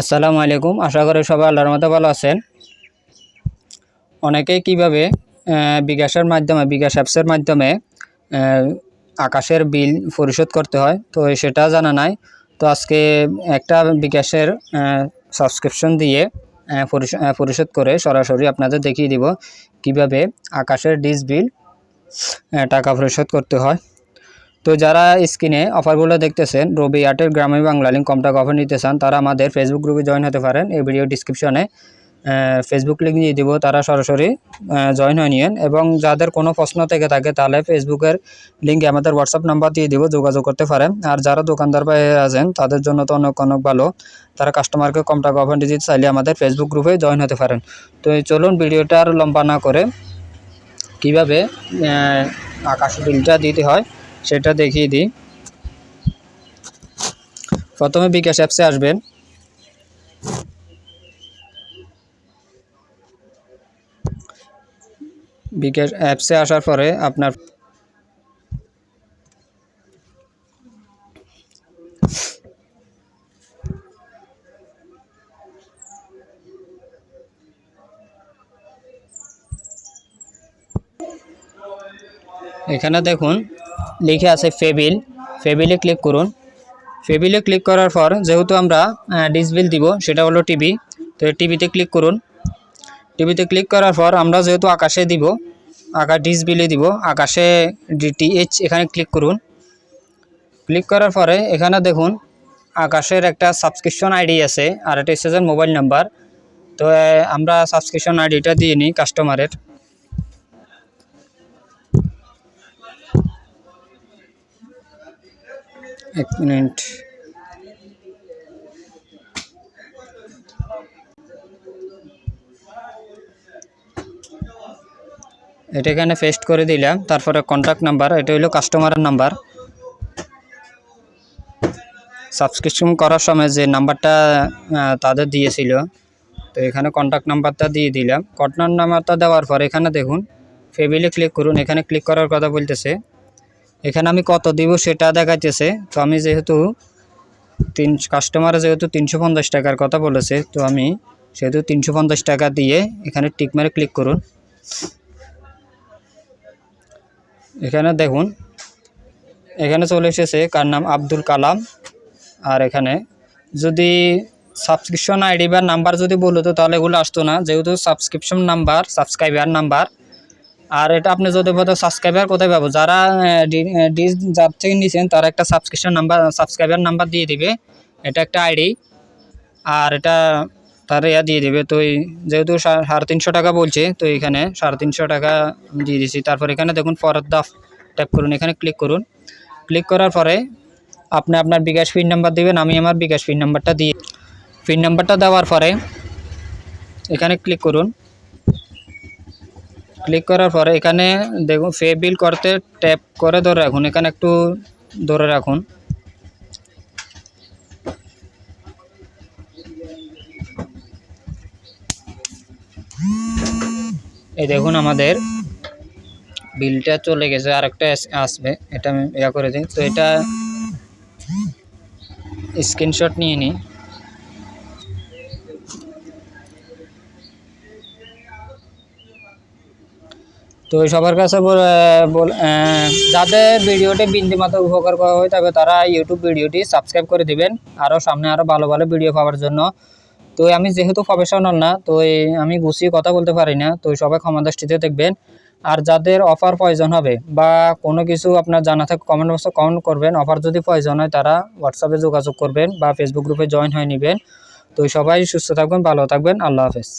আসসালামু আলাইকুম। আশা করি সবাই আল্লাহর মতো ভালো আছেন। অনেকেই কীভাবে বিকাশের মাধ্যমে, বিকাশ অ্যাপসের মাধ্যমে আকাশের বিল পরিশোধ করতে হয়, তো সেটা জানা নাই। তো আজকে একটা বিকাশের সাবস্ক্রিপশন দিয়ে পরিশোধ করে সরাসরি আপনাদের দেখিয়ে দিব কীভাবে আকাশের ডিস বিল টাকা পরিশোধ করতে হয়। তো যারা স্ক্রিনে অফারগুলো দেখতেছেন, রবি এয়ারটেল, গ্রামীণ বাংলা লিঙ্ক কম টাকা অফার নিতে চান, তারা আমাদের ফেসবুক গ্রুপে জয়েন হতে পারেন। এই ভিডিও ডিসক্রিপশনে ফেসবুক লিঙ্ক দিয়ে দিব, তারা সরাসরি জয়েন হয়ে নিয়েন। এবং যাদের কোনো প্রশ্ন থেকে থাকে, তাহলে ফেসবুকের লিঙ্কে আমাদের হোয়াটসঅ্যাপ নাম্বার দিয়ে দিব, যোগাযোগ করতে পারেন। আর যারা দোকানদার বাইরে আছেন, তাদের জন্য তো অনেক অনেক ভালো। তারা কাস্টমারকে কম টাকা অফার দিতে চাইলে আমাদের ফেসবুক গ্রুপে জয়েন হতে পারেন। তো চলুন ভিডিওটা আর লম্বা না করে, কীভাবে আকাশ বিলটা দিতে হয় সেটা দেখিয়ে দিই। প্রথমে বিকাশ অ্যাপসে আসবেন। বিকাশ অ্যাপসে আসার পরে আপনার এখানে দেখুন, লিখে আছে ফেবিল ফেবিলে ক্লিক করুন। ফেবিলে ক্লিক করার পর যেহেতু আমরা ডিসবিল দিব, সেটা হলো টিভি তো টিভিতে ক্লিক করুন। টিভিতে ক্লিক করার পর আমরা যেহেতু আকাশে দিব আকাশ ডিসবিলে দিব, আকাশে ডিটিএইচ এখানে ক্লিক করুন। ক্লিক করার পরে এখানে দেখুন, আকাশের একটা সাবস্ক্রিপশন আইডি আছে, আর এটা হচ্ছে মোবাইল নাম্বার তো আমরা সাবস্ক্রিপশন আইডিটা দিয়ে নিই কাস্টমারের এক মিনিট। এটা এখানে পেস্ট করে দিলাম, তারপরে কন্ট্যাক্ট নাম্বার এটা হলো কাস্টমারের নাম্বার সাবস্ক্রিপশন করার সময় যে নাম্বারটা তাদের দিয়েছিল, তো এখানে কন্ট্যাক্ট নাম্বারটা দিয়ে দিলাম। কন্ট্যাক্ট নাম্বারটা দেওয়ার পর এখানে দেখুন ফেবিলে ক্লিক করুন। এখানে ক্লিক করার কথা বলতেছে। এখানে আমি কত দিব সেটা দেখাইতেছে। তো আমি যেহেতু তিন কাস্টমার যেহেতু তিনশো পঞ্চাশ টাকার কথা বলেছে, তো আমি সেহেতু তিনশো পঞ্চাশ টাকা দিয়ে এখানে টিক মেরে ক্লিক করুন। এখানে দেখুন, এখানে চলে এসেছে কার নাম? আব্দুল কালাম। আর এখানে যদি সাবস্ক্রিপশন আইডি বা নাম্বার যদি বলতো তাহলে এগুলো আসতো না, যেহেতু সাবস্ক্রিপশন নাম্বার সাবস্ক্রাইবার নাম্বার আর এটা আপনি যদি বলতো সাবস্ক্রাইবার কোথায় পাবো? যারা ডিস, যার থেকে নিয়েছেন তারা একটা সাবস্ক্রিপশন নাম্বার সাবস্ক্রাইবার নাম্বার দিয়ে দিবে। এটা একটা আইডি আর এটা তার ইয়া দিয়ে দেবে। তো যেহেতু সাড়ে তিনশো টাকা বলছে, তো এখানে সাড়ে তিনশো টাকা দিয়ে দিয়েছি তারপর এখানে দেখুন ফরত দাফ ট্যাপ করুন। এখানে ক্লিক করুন। ক্লিক করার পরে আপনি আপনার বিকাশ পিন নাম্বার দেবেন, আমি আমার বিকাশ পিন নাম্বারটা দিয়ে পিন নাম্বারটা দেওয়ার পরে এখানে ক্লিক করুন। ক্লিক করার পরে এখানে দেখুন পে বিল করতে ট্যাপ করে ধরে রাখুন। এখানে একটু ধরে রাখুন। এই দেখুন আমাদের বিলটা চলে গেছে আর একটা আসবে। এটা আমি ইয়া করে দিই। তো এটা স্ক্রিনশট নিয়ে নিই। তো সবার কাছে যাদের ভিডিওটি বিন্দু মাত্র উপকার করা হয়, তবে তারা ইউটিউব ভিডিওটি সাবস্ক্রাইব করে দিবেন আরও সামনে আরও ভালো ভালো ভিডিও পাওয়ার জন্য। তো আমি যেহেতু প্রফেশনাল না, তো আমি গুছিয়ে কথা বলতে পারি না, তো সবাই ক্ষমা দৃষ্টিতে দেখবেন। আর যাদের অফার প্রয়োজন হবে, বা কোনো কিছু আপনার জানা থাকে কমেন্ট বক্সে কমেন্ট করবেন অফার যদি প্রয়োজন হয়, তারা হোয়াটসঅ্যাপে যোগাযোগ করবেন, বা ফেসবুক গ্রুপে জয়েন হয়ে নেবেন। তো সবাই সুস্থ থাকবেন, ভালো থাকবেন, আল্লাহ হাফেজ।